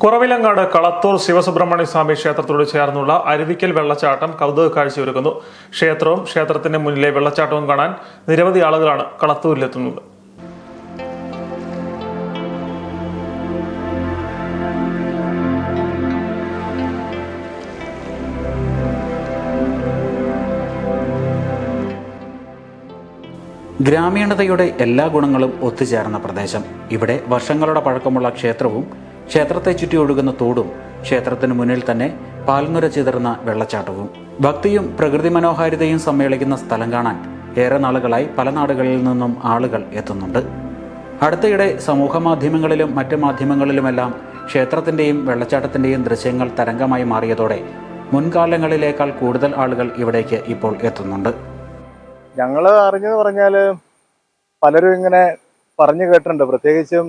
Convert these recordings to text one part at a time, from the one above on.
കുറവിലങ്ങാട് കളത്തൂർ ശിവസുബ്രഹ്മണ്യ സ്വാമി ക്ഷേത്രത്തോട് ചേർന്നുള്ള അരുവിക്കൽ വെള്ളച്ചാട്ടം കൗതുക കാഴ്ചയൊരുക്കുന്നു. ക്ഷേത്രവും ക്ഷേത്രത്തിന്റെ മുന്നിലെ വെള്ളച്ചാട്ടവും കാണാൻ നിരവധി ആളുകളാണ് കളത്തൂരിലെത്തുന്നത്. ഗ്രാമീണതയുടെ എല്ലാ ഗുണങ്ങളും ഒത്തുചേർന്ന പ്രദേശം. ഇവിടെ വർഷങ്ങളുടെ പഴക്കമുള്ള ക്ഷേത്രവും ക്ഷേത്രത്തെ ചുറ്റി ഒഴുകുന്ന തോടും ക്ഷേത്രത്തിന് മുന്നിൽ തന്നെ പാൽനുര ചിതറുന്ന വെള്ളച്ചാട്ടവും. ഭക്തിയും പ്രകൃതി മനോഹാരിതയും സമ്മേളിക്കുന്ന സ്ഥലം കാണാൻ ഏറെ നാളുകളായി പല നാടുകളിൽ നിന്നും ആളുകൾ എത്തുന്നുണ്ട്. അടുത്തിടെ സമൂഹ മാധ്യമങ്ങളിലും മറ്റ് മാധ്യമങ്ങളിലുമെല്ലാം ക്ഷേത്രത്തിന്റെയും വെള്ളച്ചാട്ടത്തിന്റെയും ദൃശ്യങ്ങൾ തരംഗമായി മാറിയതോടെ മുൻകാലങ്ങളിലേക്കാൾ കൂടുതൽ ആളുകൾ ഇവിടേക്ക് ഇപ്പോൾ എത്തുന്നുണ്ട്. ഞങ്ങൾ അറിഞ്ഞെന്ന് പറഞ്ഞാൽ പലരും ഇങ്ങനെ പറഞ്ഞു കേട്ടിട്ടുണ്ട്. പ്രത്യേകിച്ചും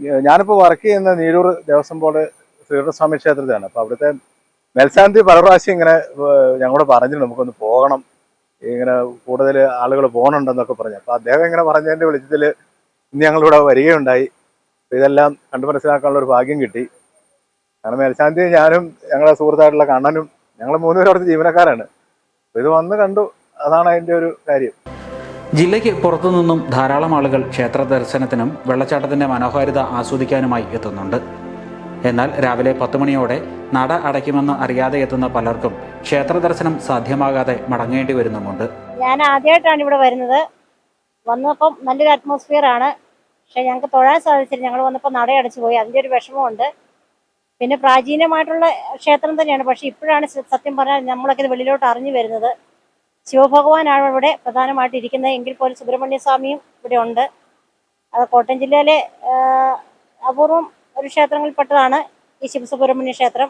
ഞാനിപ്പോൾ വർക്ക് ചെയ്യുന്ന നീരൂർ ദേവസ്വം ബോർഡ് ശ്രീകൃഷ്ണസ്വാമി ക്ഷേത്രത്തിലാണ്. അപ്പോൾ അവിടുത്തെ മേൽശാന്തി പല പ്രാവശ്യം ഇങ്ങനെ ഞങ്ങളോട് പറഞ്ഞിട്ടുണ്ട് നമുക്കൊന്ന് പോകണം. ഇങ്ങനെ കൂടുതൽ ആളുകൾ പോകണുണ്ടെന്നൊക്കെ പറഞ്ഞു. അപ്പോൾ അദ്ദേഹം ഇങ്ങനെ പറഞ്ഞതിന്റെ വെളിച്ചത്തിൽ ഇന്ന് ഞങ്ങളിവിടെ വരികയുണ്ടായി. ഇതെല്ലാം കണ്ടു മനസ്സിലാക്കാനുള്ള ഒരു ഭാഗ്യം കിട്ടി. കാരണം മേൽശാന്തി ഞാനും ഞങ്ങളുടെ സുഹൃത്തായിട്ടുള്ള കണ്ണനും ഞങ്ങൾ മൂന്നുപേരും അവിടുത്തെ ജീവനക്കാരാണ്. അപ്പോൾ ഇത് വന്ന് കണ്ടു. അതാണ് അതിന്റെ ഒരു കാര്യം. ജില്ലയ്ക്ക് പുറത്തുനിന്നും ധാരാളം ആളുകൾ ക്ഷേത്ര ദർശനത്തിനും വെള്ളച്ചാട്ടത്തിന്റെ മനോഹാരിത ആസ്വദിക്കാനുമായി എത്തുന്നുണ്ട്. എന്നാൽ രാവിലെ പത്ത് മണിയോടെ നട അടയ്ക്കുമെന്ന് അറിയാതെ എത്തുന്ന പലർക്കും ക്ഷേത്ര ദർശനം സാധ്യമാകാതെ മടങ്ങേണ്ടി വരുന്നുമുണ്ട്. ഞാൻ ആദ്യമായിട്ടാണ് ഇവിടെ വരുന്നത്. വന്നപ്പം നല്ലൊരു അറ്റ്മോസ്ഫിയർ ആണ്. പക്ഷെ ഞങ്ങൾക്ക് തൊഴാൻ സാധിച്ചില്ല. ഞങ്ങൾ വന്നപ്പോൾ നടയടച്ചു പോയി. അതിന്റെ ഒരു വിഷമമുണ്ട്. പിന്നെ പ്രാചീനമായിട്ടുള്ള ക്ഷേത്രം തന്നെയാണ്. പക്ഷെ ഇപ്പോഴാണ് സത്യം പറഞ്ഞാൽ നമ്മളൊക്കെ ഇത് വെളിയിലോട്ട് അറിഞ്ഞു വരുന്നത്. ശിവഭഗവാനാണ് ഇവിടെ പ്രധാനമായിട്ട് ഇരിക്കുന്നത്. എങ്കിൽ പോലും സുബ്രഹ്മണ്യ സ്വാമിയും ഇവിടെ ഉണ്ട്. അത് കോട്ടയം ജില്ലയിലെ അപൂർവം ഒരു ക്ഷേത്രങ്ങളിൽപ്പെട്ടതാണ് ഈ ശിവസുബ്രഹ്മണ്യ ക്ഷേത്രം.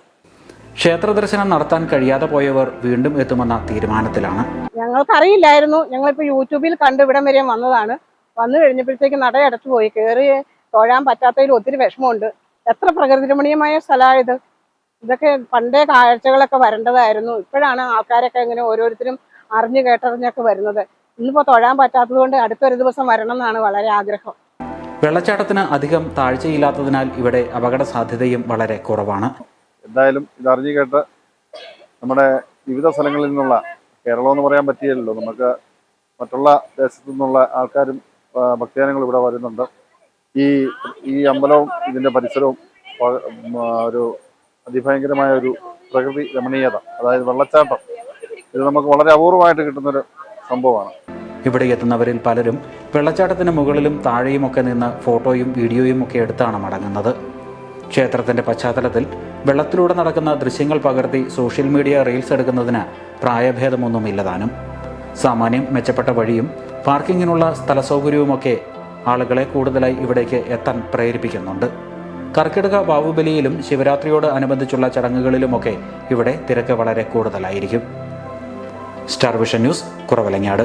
ക്ഷേത്ര ദർശനം നടത്താൻ കഴിയാതെ പോയവർ വീണ്ടും എത്തുമെന്ന തീരുമാനത്തിലാണ്. ഞങ്ങൾക്കറിയില്ലായിരുന്നു. ഞങ്ങളിപ്പോൾ യൂട്യൂബിൽ കണ്ട് ഇവിടം വരെ വന്നതാണ്. വന്നു കഴിഞ്ഞപ്പോഴത്തേക്ക് നട അടച്ചു പോയി. കയറി തൊഴാൻ പറ്റാത്തതിൽ ഒത്തിരി വിഷമമുണ്ട്. എത്ര പ്രകൃതി രമണീയമായ സ്ഥലമായത് ഇതൊക്കെ പണ്ടേ കാഴ്ചകളൊക്കെ വരേണ്ടതായിരുന്നു. ഇപ്പോഴാണ് ആൾക്കാരൊക്കെ ഇങ്ങനെ ഓരോരുത്തരും അറിഞ്ഞു കേട്ടറിഞ്ഞൊക്കെ വരുന്നത്. ഇന്നിപ്പോൾ തൊഴാൻ പറ്റാത്തത് കൊണ്ട് അടുത്തൊരു ദിവസം വരണം എന്നാണ് വളരെ ആഗ്രഹം. വെള്ളച്ചാട്ടത്തിന് അധികം താഴ്ചയില്ലാത്തതിനാൽ ഇവിടെ അപകട സാധ്യതയും വളരെ കുറവാണ്. എന്തായാലും ഇത് അറിഞ്ഞു കേട്ട് നമ്മുടെ വിവിധ സ്ഥലങ്ങളിൽ നിന്നുള്ള കേരളം എന്ന് പറയാൻ പറ്റിയല്ലോ നമുക്ക് മറ്റുള്ള ദേശത്തു നിന്നുള്ള ആൾക്കാരും ഭക്തജനങ്ങൾ ഇവിടെ വരുന്നുണ്ട്. ഈ ഈ അമ്പലവും ഇതിന്റെ പരിസരവും ഒരു അതിഭയങ്കരമായ ഒരു പ്രകൃതി രമണീയത അതായത് വെള്ളച്ചാട്ടം. ഇത് നമുക്ക് വളരെ അപൂർവമായിട്ട് കിട്ടുന്നൊരു സംഭവമാണ്. ഇവിടെ എത്തുന്നവരിൽ പലരും വെള്ളച്ചാട്ടത്തിന് മുകളിലും താഴെയുമൊക്കെ നിന്ന് ഫോട്ടോയും വീഡിയോയും ഒക്കെ എടുത്താണ് മടങ്ങുന്നത്. ക്ഷേത്രത്തിന്റെ പശ്ചാത്തലത്തിൽ വെള്ളത്തിലൂടെ നടക്കുന്ന ദൃശ്യങ്ങൾ പകർത്തി സോഷ്യൽ മീഡിയ റീൽസ് എടുക്കുന്നതിന് പ്രായഭേദമൊന്നുമില്ലതാനും. സാമാന്യം മെച്ചപ്പെട്ട വഴിയും പാർക്കിങ്ങിനുള്ള സ്ഥല സൗകര്യവുമൊക്കെ ആളുകളെ കൂടുതലായി ഇവിടേക്ക് എത്താൻ പ്രേരിപ്പിക്കുന്നുണ്ട്. കർക്കിടക ബാഹുബലിയിലും ശിവരാത്രിയോട് അനുബന്ധിച്ചുള്ള ചടങ്ങുകളിലുമൊക്കെ ഇവിടെ തിരക്ക് വളരെ കൂടുതലായിരിക്കും. Star vision news Kuravilangad